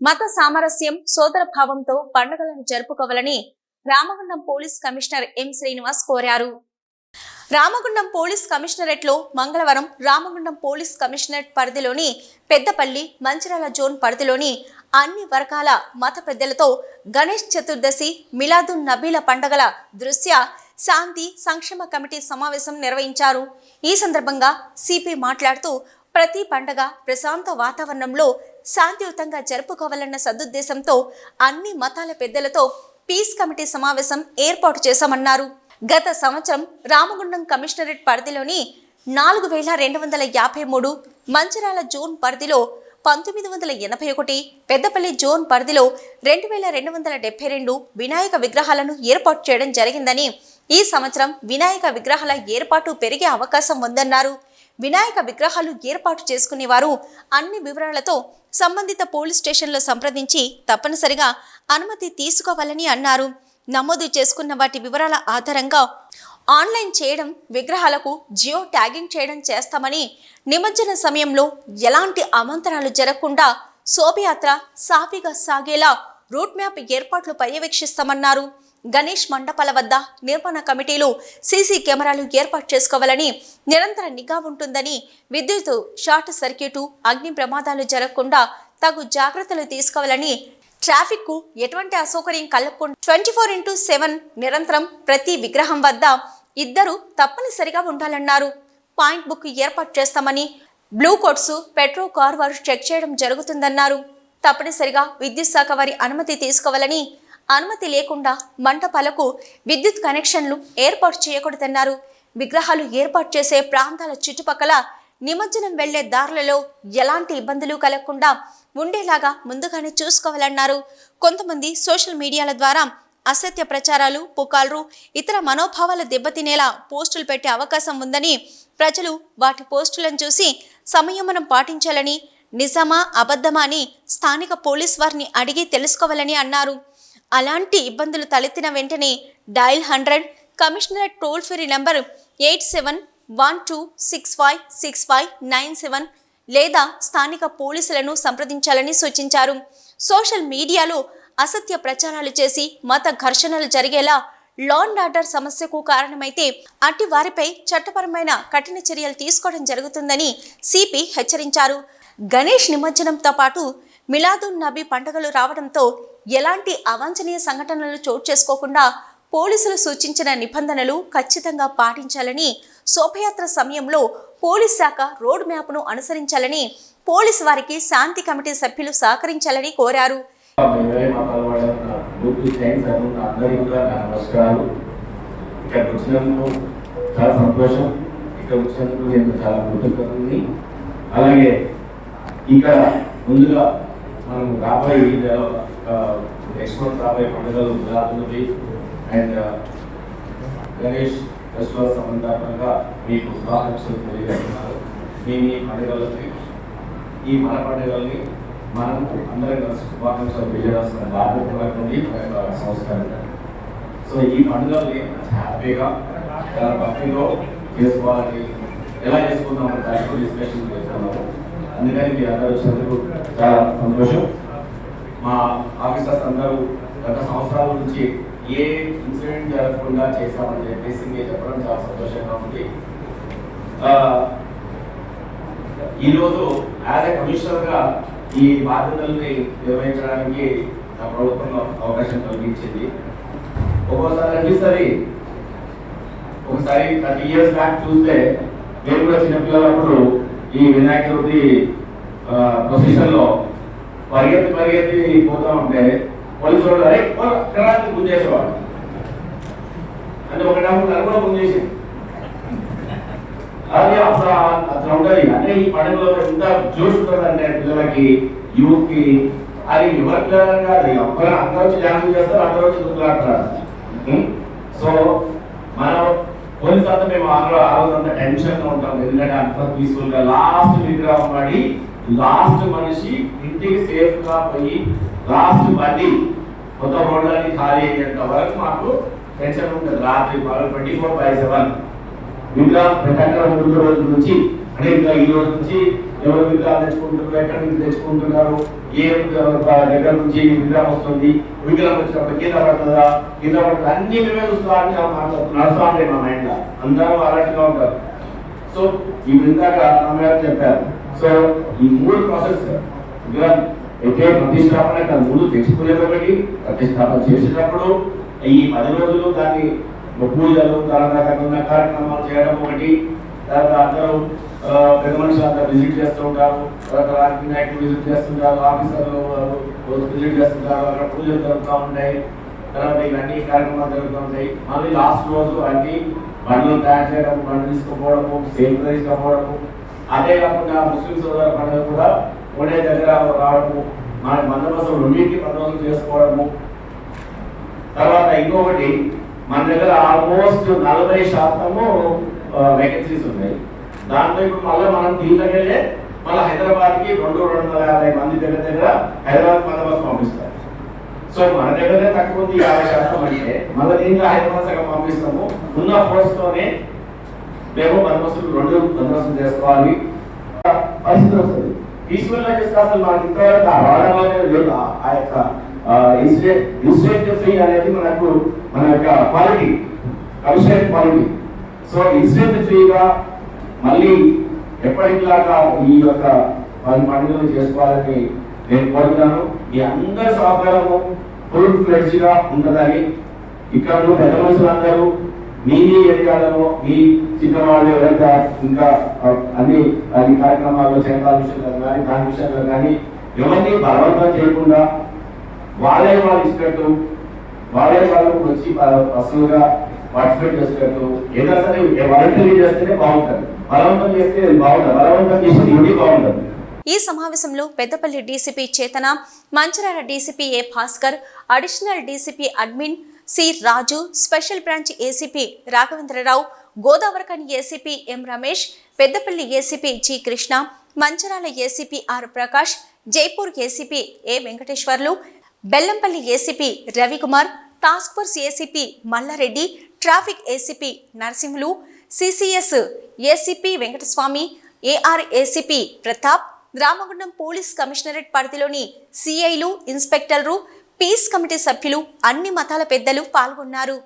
మత సామరస్యం సోదర భావంతో పండుగలను జరుపుకోవాలని Ramagundam police commissioner M Srinivas కోరారు. రామగుండం పోలీస్ కమిషనరేట్లో మంగళవారం రామగుండం పోలీస్ కమిషనరేట్ పరిధిలోని పెద్దపల్లి మంచిరాల జోన్ పరిధిలోని అన్ని వర్గాల మత పెద్దలతో గణేష్ చతుర్దశి మిలాదున్ నబీల పండగల దృశ్య శాంతి సంక్షేమ కమిటీ సమావేశం నిర్వహించారు. ఈ సందర్భంగా సిపి మాట్లాడుతూ ప్రతి పండగ ప్రశాంత వాతావరణంలో శాంతియుతంగా జరుపుకోవాలన్న సదుద్దేశంతో అన్ని మతాల పెద్దలతో పీస్ కమిటీ సమావేశం ఏర్పాటు చేశామన్నారు. గత సంవత్సరం రామగుండం కమిషనరేట్ పరిధిలోని నాలుగు వేల రెండు వందల యాభై మూడు మంచిరాల జోన్ పరిధిలో పంతొమ్మిది వందల ఎనభై ఒకటి పెద్దపల్లి జోన్ పరిధిలో రెండు వేల రెండు వందల డెబ్బై రెండు వినాయక విగ్రహాలను ఏర్పాటు చేయడం జరిగిందని ఈ సంవత్సరం వినాయక విగ్రహాల ఏర్పాటు పెరిగే అవకాశం ఉందన్నారు. వినాయక విగ్రహాలు ఏర్పాటు చేసుకునేవారు. అన్ని వివరాలతో సంబంధిత పోలీస్ స్టేషన్లో సంప్రదించి తప్పనిసరిగా అనుమతి తీసుకోవాలని అన్నారు. నమోదు చేసుకున్న వాటి వివరాల ఆధారంగా ఆన్లైన్ చేయడం విగ్రహాలకు జియో ట్యాగింగ్ చేయడం చేస్తామని నిమజ్జన సమయంలో ఎలాంటి అమంతరాలు జరగకుండా శోభయాత్ర సాఫీగా సాగేలా రూట్ మ్యాప్ ఏర్పాట్లు పర్యవేక్షిస్తామన్నారు. గణేష్ మండపాల వద్ద నిర్మాణ కమిటీలు సీసీ కెమెరాలు ఏర్పాటు చేసుకోవాలని నిరంతర నిఘా ఉంటుందని విద్యుత్ షార్ట్ సర్క్యూటు అగ్ని ప్రమాదాలు జరగకుండా తగు జాగ్రత్తలు తీసుకోవాలని ట్రాఫిక్కు ఎటువంటి అసౌకర్యం కలగకుండా ట్వంటీ ఫోర్ ఇంటూ సెవెన్ నిరంతరం ప్రతి విగ్రహం వద్ద ఇద్దరు తప్పనిసరిగా ఉండాలన్నారు. పాయింట్ బుక్ ఏర్పాటు చేస్తామని బ్లూ కోట్స్ పెట్రో కార్ వారు చెక్ చేయడం జరుగుతుందన్నారు. తప్పనిసరిగా విద్యుత్ శాఖ వారి అనుమతి తీసుకోవాలని అనుమతి లేకుండా మంటపాలకు విద్యుత్ కనెక్షన్లు ఏర్పాటు చేయకూడదన్నారు. విగ్రహాలు ఏర్పాటు చేసే ప్రాంతాల చుట్టుపక్కల నిమజ్జనం వెళ్ళే దారులలో ఎలాంటి ఇబ్బందులు కలగకుండా ఉండేలాగా ముందుగానే చూసుకోవాలన్నారు. కొంతమంది సోషల్ మీడియాల ద్వారా అసత్య ప్రచారాలు పుకార్లు ఇతర మనోభావాలు దెబ్బతినేలా పోస్టులు పెట్టే అవకాశం ఉందని ప్రజలు వాటి పోస్టులను చూసి సంయమనం పాటించాలని నిజమా అబద్ధమా అని స్థానిక పోలీస్ వారిని అడిగి తెలుసుకోవాలని అన్నారు. అలాంటి ఇబ్బందులు తలెత్తిన వెంటనే dial hundred commissionerate toll free number eight seven one two six five six five nine seven లేదా స్థానిక పోలీసులను సంప్రదించాలని సూచించారు. సోషల్ మీడియాలో అసత్య ప్రచారాలు చేసి మత ఘర్షణలు జరిగేలా లాన్ ఆర్డర్ సమస్యకు కారణమైతే అట్టి వారిపై చట్టపరమైన కఠిన చర్యలు తీసుకోవడం జరుగుతుందని సిపి హెచ్చరించారు. గణేష్ నిమజ్జనంతో పాటు మిలాదున్ నబీ పండుగలు రావడంతో ఎలాంటి అవాంఛనీయ సంఘటనలు చోటు చేసుకోకుండా పోలీసులు సూచించిన నిబంధనలు ఖచ్చితంగా పాటించాలని శోభయాత్ర సమయంలో పోలీస్ శాఖ రోడ్ మ్యాప్ను అనుసరించాలని పోలీసు వారికి శాంతి కమిటీ సభ్యులు సహకరించాలని కోరారు. చాలా సంతోషం ఇక్కడ వచ్చినందుకు నేను చాలా కృతజ్ఞతని అలాగే ఇంకా ముందుగా మనం రాబోయే నెల నెక్స్ట్ మంత్ రాబోయే పండుగలు రాబోతున్నవి అండ్ గణేష్ ఫెస్టివల్ సంబంధాత్మకంగా మీకు శుభాకాంక్షలు తెలియజేస్తున్నారు. మీ మీ పండుగలకి ఈ మన పండుగల్ని మనం అందరం కలిసి శుభాకాంక్షలు తెలియజేస్తున్న బాధ్యత ఉన్నటువంటి సంస్కారం సో ఈ పండుగల్ని హ్యాపీగా చాలా భక్తిలో చేసుకోవాలని ఎలా చేసుకుందాం అనే దాని గురించి డిస్కషన్ చేస్తున్నాము. అందుకని మీ అందరూ వచ్చినందుకు చాలా సంతోషం. మా ఆఫీసర్స్ అందరూ గత సంవత్సరాల నుంచి ఏ ఇన్సిడెంట్ జరగకుండా చేశామని చెప్పేసి మీరు చెప్పడం చాలా సంతోషంగా ఉంది. ఈరోజు యాజ్ ఎ కమిషనర్గా ఈ బాధ్యతల్ని నిర్వహించడానికి నా ప్రభుత్వం అవకాశం కల్పించింది. ఒక్కోసారి అనిపిస్తుంది ఒకసారి థర్టీ ఇయర్స్ బ్యాక్ చూస్తే నేను కూడా చిన్నపిల్లలప్పుడు ఈ వినాయక చవితి పొజిషన్లో పరిగెత్తి పరిగెత్తి పోతా ఉంటే పోలీసు వాళ్ళు అరే అక్కడ ముందు చేసేవాడు అంటే ఒక డబ్బు నన్ను కూడా ముందు చేసింది. అది అసలు ఆ- అట్లా ఉంటది. అంటే ఈ పండుగలో ఎంత జోష్ ఉంటుందంటే పిల్లలకి యూత్ అది ఎవరి పిల్లలని కాదు. ఒక్కరు అందరూ వచ్చి డ్యాన్స్ చేస్తారు అందరూ వచ్చి దుక్కులాడతారు సో మనం పోలీస్ అంతా మేము ఆ రోజు ఆ రోజు అంతా టెన్షన్గా ఉంటాం. ఎందుకంటే అంత పీస్ఫుల్గా లాస్ట్ విగ్రహం పడి లాస్ట్ మనిషి ఇంటికి సేఫ్గా పోయి లాస్ట్ బండి కొత్త రోడ్లన్నీ ఖాళీ అయ్యేంత వరకు మాకు టెన్షన్ ఉంటుంది. రాత్రి పగలు ట్వంటీ ఫోర్ బై సెవెన్ విగ్రహం పెట్టాక ముందు రోజు నుంచి అంటే ఇంకా ఈ రోజు నుంచి ఎవరు విగ్రహాలు తెచ్చుకుంటున్నారు ఎక్కడి నుంచి తెచ్చుకుంటున్నారు ఏ దగ్గర నుంచి విగ్రహం వస్తుంది విగ్రహం వచ్చినప్పుడు కింద పడుతుందా కింద పడుతుంది అన్ని మేమే చూసుకోవాలని నడుస్తా ఉంటాయి మా మైండ్లో. అందరూ అలర్ట్గా ఉంటారు. సో ఈ ఇందాక అమ్మగారు చెప్పారు సో ఈ మూడు ప్రాసెస్ అయితే ప్రతిష్టాపన కాదు ముందు ప్రతిష్టాపన చేసేటప్పుడు ఈ పది రోజులు దాన్ని పూజలు తర్వాత ఉన్న కార్యక్రమాలు చేయడం ఒకటి తర్వాత అందరూ పెద్ద మనుషులు అందరూ విజిట్ చేస్తూ ఉంటారు తర్వాత రాజకీయ నాయకులు విజిట్ చేస్తుంటారు ఆఫీసర్లు విజిట్ చేస్తుంటారు అక్కడ పూజలు జరుగుతూ ఉంటాయి తర్వాత ఇవన్నీ కార్యక్రమాలు జరుగుతూ ఉంటాయి. మళ్ళీ లాస్ట్ రోజు అన్ని బండ్లు తయారు చేయడం బండ్లు తీసుకుపోవడము సేఫ్ తీసుకుపోవడము అదే కాకుండా ముస్లిం సోదర పండుగ కూడా ఒకటే దగ్గర రావడము మన బందోబస్తు రెండింటి బందోబస్తు చేసుకోవడము. తర్వాత ఇంకొకటి మన దగ్గర ఆల్మోస్ట్ నలభై శాతము వేకెన్సీస్ ఉన్నాయి. దాంట్లో ఇప్పుడు మళ్ళీ మనం దీంట్లోకెళ్ళే మళ్ళీ హైదరాబాద్కి రెండు రెండు వందల యాభై మంది దగ్గర దగ్గర హైదరాబాద్ బందోబస్తు పంపిస్తారు. సో మన దగ్గరనే తక్కువ ఉంది యాభై శాతం అంటే మళ్ళీ దీంట్లో హైదరాబాద్ సగం పంపిస్తాము. ఉన్న ఫోర్స్తోనే మేము బందోబస్తులు రెండు బందోబస్తు చేసుకోవాలి. పరిస్థితి వస్తుంది. పీస్ఫుల్గా చేస్తే అసలు మనకి ఇంతవరకు ఆ వాడలోనే లేదు ఆ- యొక్క ఇన్సిడెంట్ ఇన్సిడెంట్ ఫ్రీ అనేది మనకు మన యొక్క quality commission quality. So incident ఫ్రీగా మళ్ళీ ఎప్పటిలాగా ఈ యొక్క పది పండుగలు చేసుకోవాలని నేను కోరుతున్నాను. మీ అందరి సహకారము ఫుల్ ఫ్లెడ్జ్గా ఉంటుందని ఇక్కడ పెద్ద మనుషులందరూ మీ మీ ఏరియాలలో మీ చిన్నవాళ్ళు ఎవరైతే ఇంకా అన్ని అన్ని కార్యక్రమాల్లో చేరాల విషయంలో కానీ దాని విషయంలో కానీ ఎవరిని బలవంతం చేయకుండా వాళ్ళే వాళ్ళు ఇచ్చినట్టు వాళ్ళే వాళ్ళు వచ్చి అసలుగా పార్టిసిపేట్ చేసినట్టు ఏదైనా సరే వాలంటీర్ చేస్తేనే బాగుంటుంది. బలవంతం చేస్తే బాగుంటుంది. బలవంతం చేసి డ్యూటీ బాగుంటుంది. ఈ సమావేశంలో Peddapalli DCP Chetana Mancherial DCP A Bhaskar additional DCP admin C. Raju special branch ACP Raghavendra Rao Godavarikhani ACP M. Ramesh Peddapalli ACP G. Krishna Mancherial ACP R. Prakash Jaipur ACP A. Venkateswarlu Bellampalli ACP Ravikumar task force ACP Mallareddy traffic ACP Narasimhulu CCS ACP Venkataswamy AR ACP Pratap Ramagundam police commissionerate పరిధిలోని సిఐలు ఇన్స్పెక్టర్లు peace committee సభ్యులు అన్ని మతాల పెద్దలు పాల్గొన్నారు.